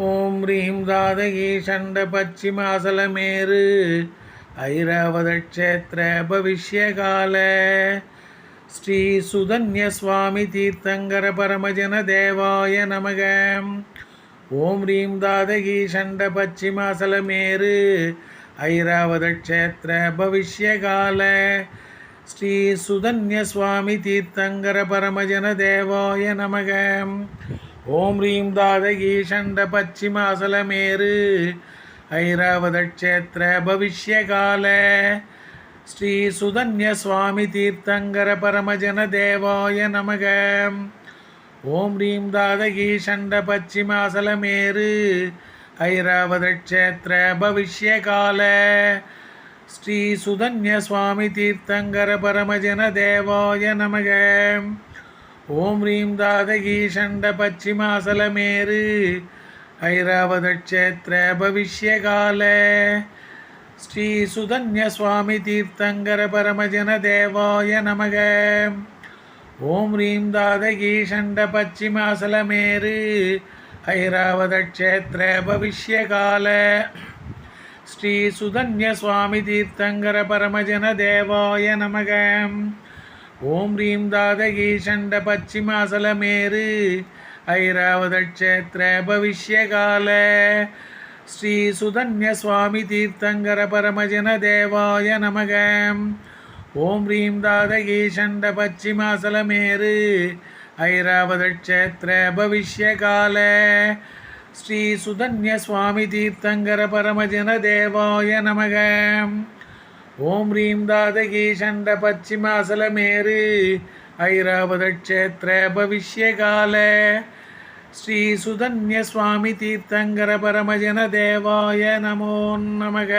ஓம் ரீம் தாதகி சண்ட பச்சிமாசலமேரு ஐராவத பவிஷ்யகால. ஸ்ரீ சுதன்ய சுவாமி தீர்த்தங்கர பரமஜன தேவாய நமக. ஓம் ரீம் தாதகி சண்ட பச்சிமாசலமேரு ஐராவத பவிஷ்யகால. ஸ்ரீ சுதன்ய சுவாமி தீர்த்தங்கர பரமஜன தேவாய நமக. ஓம் ரீம் தாதகி சண்ட பச்சிமாசலமேரு ஐராவத பவிஷ்யகால. ஸ்ரீ சுதன்ய சுவாமி தீர்த்தங்கர பரமஜன தேவாய நமக. ஓம் ரீம் தாதகி சண்ட பச்சிமாசலமேரு ஐராவத பவிஷ்யகால. ஸ்ரீ சுதன்ய சுவாமி தீர்த்தங்கர பரமஜன தேவாய நமக. ஓம் ரீம் தாதகி சண்ட பச்சிமாசலமேரு ஐராவத க்ஷேத்திர பவிஷ்யகால. ஸ்ரீ சுதன்ய சுவாமி தீர்த்தங்கர பரமஜன தேவாய நமக. ஓம் ரீம் தாதகி சண்ட பச்சிமாசலமேரு ஐராவத க்ஷேத்திர பவிஷ்யகால. ஸ்ரீ சுதன்ய சுவாமி தீர்த்தங்கர பரமஜன தேவாய நமகம் ஓம் ரீம் தாதகி சண்ட பச்சிமாசலமேரு ஐராவத பவிஷ்யகால. ஸ்ரீ சுதன்ய சுவாமி தீர்த்தங்கர பரமஜன தேவாய நமக. ஓம் ரீம் தாதகி சண்ட பச்சிமாசலமேரு ஐராவத பவிஷ்யகால. ஸ்ரீ சுதன்ய சுவாமி தீர்த்தங்கர பரமஜன தேவாய நமகம் ஓம் ரீம் தாதகி சண்ட பச்சிமாசலமேரு ஐராவத க்ஷேத்திர பவிஷ்யகால. ஸ்ரீ சுதன்ய சுவாமி தீர்த்தங்கர பரமஜன தேவாய நமோ நமக.